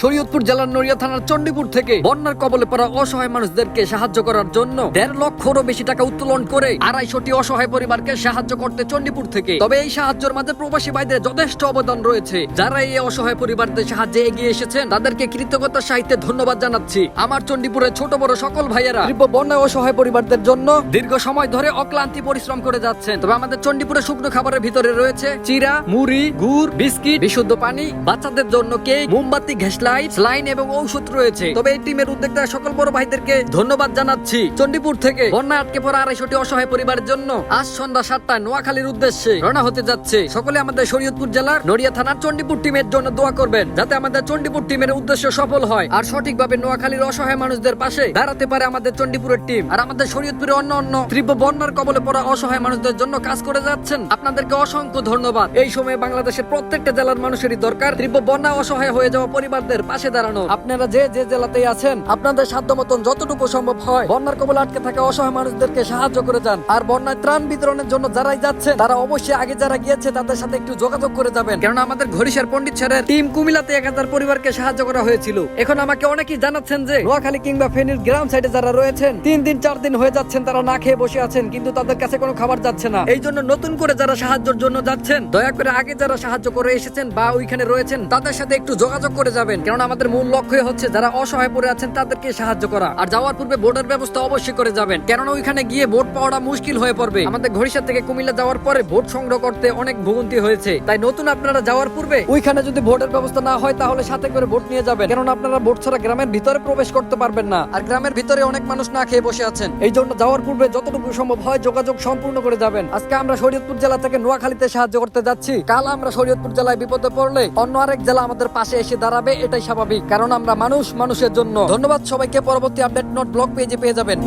শরীয়তপুর জেলার নড়িয়া থানার চণ্ডীপুর থেকে বন্যার কবলে পড়া অসহায় মানুষদেরকে সাহায্য করার জন্য দেড় লক্ষরও বেশি টাকা উত্তোলন করে আড়াইশোটি অসহায় পরিবারকে সাহায্য করতে চণ্ডীপুর থেকে। তবে এই সাহায্যের মাঝে প্রবাসী ভাইদের যথেষ্ট অবদান রয়েছে। যারা এই অসহায় পরিবারদের সাহায্যে এগিয়ে এসেছেন, তাদেরকে কৃতজ্ঞতার সাহিত্যে ধন্যবাদ জানাচ্ছি। আমার চণ্ডীপুরের ছোট বড় সকল ভাইয়েরা তীব্র বন্যায় অসহায় পরিবারদের জন্য দীর্ঘ সময় ধরে অক্লান্তি পরিশ্রম করে যাচ্ছেন। তবে আমাদের চণ্ডীপুরে শুকনো খাবারের ভিতরে রয়েছে চিরা, মুড়ি, গুড়, বিস্কিট, বিশুদ্ধ পানি, বাচ্চাদের জন্য কেক, মোমবাতি ঘেসলাইট স্লাইন এবং ঔষধ রয়েছে। তবে এই টিমের উদ্যোক্তা সকল বড় ভাইদেরকে ধন্যবাদ জানাচ্ছি। চণ্ডীপুর থেকে আটকে পড়া অসহায় পরিবারের জন্য আজ সন্ধ্যা সাতটায় নোয়াখালীর উদ্দেশ্যে রওনা হতে যাচ্ছে। সকলে আমাদের শরীয়তপুর জেলার নড়িয়া থানার চণ্ডীপুর টিমের জন্য দোয়া করবেন, যাতে আমাদের চণ্ডীপুর টিমের উদ্দেশ্য সফল হয়। আর সঠিকভাবে নোয়াখালীর অসহায় মানুষদের পাশে দাঁড়াতে পারে আমাদের চণ্ডীপুরের টিম আর আমাদের শরীয়তপুরে অন্য অন্য তীব্র বন্যার কবলে পড়া অসহায় মানুষদের জন্য কাজ করে যাচ্ছেন। আপনাদেরকে অসংখ্য ধন্যবাদ। এই সময়ে বাংলাদেশের প্রত্যেকটা জেলার মানুষেরই দরকার তীব্র বন্যা, অসহায় হয়ে যাওয়া পরিবারদের পাশে দাঁড়ানো। আপনারা যে যে জেলাতেই আছেন, আপনাদের সাধ্য মতন যতটুকু সম্ভব হয়, বন্যার কবলে আটকে থাকা অসহায় মানুষদেরকে সাহায্য করে যান। আর বন্যায় ত্রাণ বিতরণের জন্য যারাই যাচ্ছেন, তারা অবশ্যই আগে যারা গিয়েছে, তাদের সাথে একটু যোগাযোগ করে যাবেন। কেননা আমাদের ঘড়িসার পণ্ডিত স্যারের টিম কুমিল্লাতে এক হাজার পরিবারকে সাহায্য করা হয়েছিল। এখন আমাকে অনেকেই জানাচ্ছেন যে, নোয়াখালী কিংবা ফেনীর গ্রাম সাইডে যারা রয়েছেন, তিন দিন, চার দিন হয়ে যাচ্ছেন, তারা না খেয়ে বসে আছেন, কিন্তু তাদের কাছে কোনো খাবার যাচ্ছে না। এই জন্য নতুন করে যারা সাহায্যের জন্য যাচ্ছেন, দয়া করে আগে যারা সাহায্য করে এসেছেন বা ওইখানে রয়েছেন, তাদের সাথে একটু যোগাযোগ করে যাবেন। কারণ আমাদের মূল লক্ষ্য হচ্ছে যারা অসহায় পড়ে আছেন তাদেরকে সাহায্য করা। আর যাওয়ার পূর্বে বোর্ডের ব্যবস্থা অবশ্যই করে যাবেন। কেননা ওইখানে গিয়ে ভোট পাওয়াটা মুশকিল হয়ে পড়বে। আমাদের ঘড়িসার থেকে কুমিল্লা যাওয়ার পরে ভোট সংগ্রহ করতে অনেক ভোগান্তি হয়েছে। তাই নতুন আপনারা যাওয়ার পূর্বে ওইখানে যদি ভোটের ব্যবস্থা না হয় তাহলে সাথে করে ভোট নিয়ে যাবেন। কেননা আপনারা ভোট ছাড়া গ্রামের ভিতরে প্রবেশ করতে পারবেন না। আর গ্রামের ভিতরে অনেক মানুষ না খেয়ে বসে আছেন। এই জন্য যাওয়ার পূর্বে যতটুকু সম্ভব হয় যোগাযোগ সম্পূর্ণ করে যাবেন। আজকে আমরা শরীয়তপুর জেলা থেকে নোয়াখালীতে সাহায্য করতে যাচ্ছি। কাল আমরা শরীয়তপুর জেলায় বিপদে পড়লে অন্য আরেক জেলা আমাদের পাশে এসে দাঁড়াবে। এটাই স্বাভাবিক, কারণ আমরা মানুষ মানুষের জন্য। ধন্যবাদ সবাইকে, পরবর্তী আপডেট নোট ব্লগ পেজে পেয়ে যাবেন।